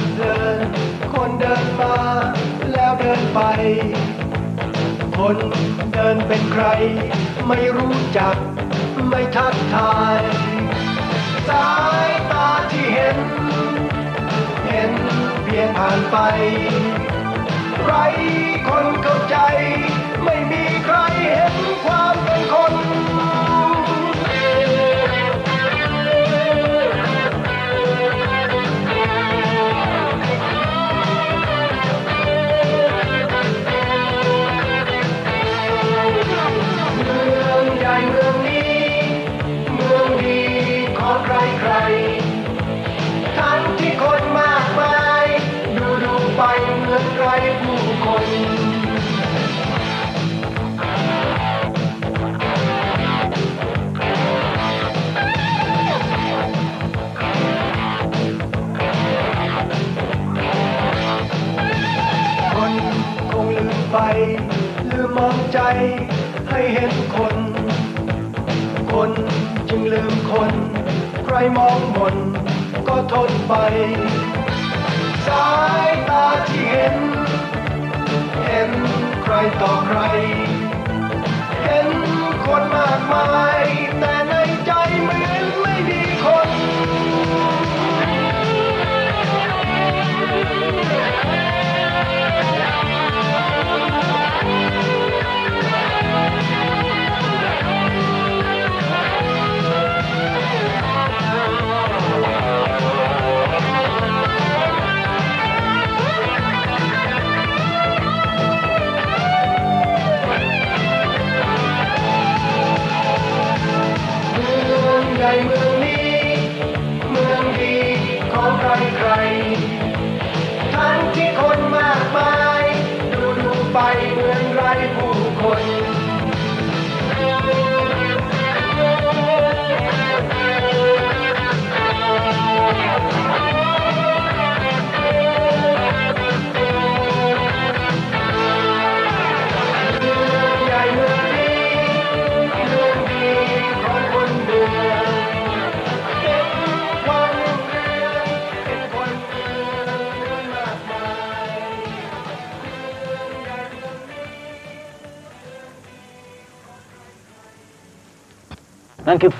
นเดิน คนเดินมาแล้วเดินไป คนเดินเป็นใคร ไม่รู้จักไม่ทักทาย สายตาที่เห็น เห็นเพียงผ่านไป ไป ลืมมองใจให้เห็นคน คนจึงลืมคน ใครมองมนก็ทนไป สายตาที่เห็น เห็นใครต่อใคร เห็นคนมากมายแต่ ทั้งที่คนมากมาย ดูดูไปเหมือนไรผู้คน นั่นคือ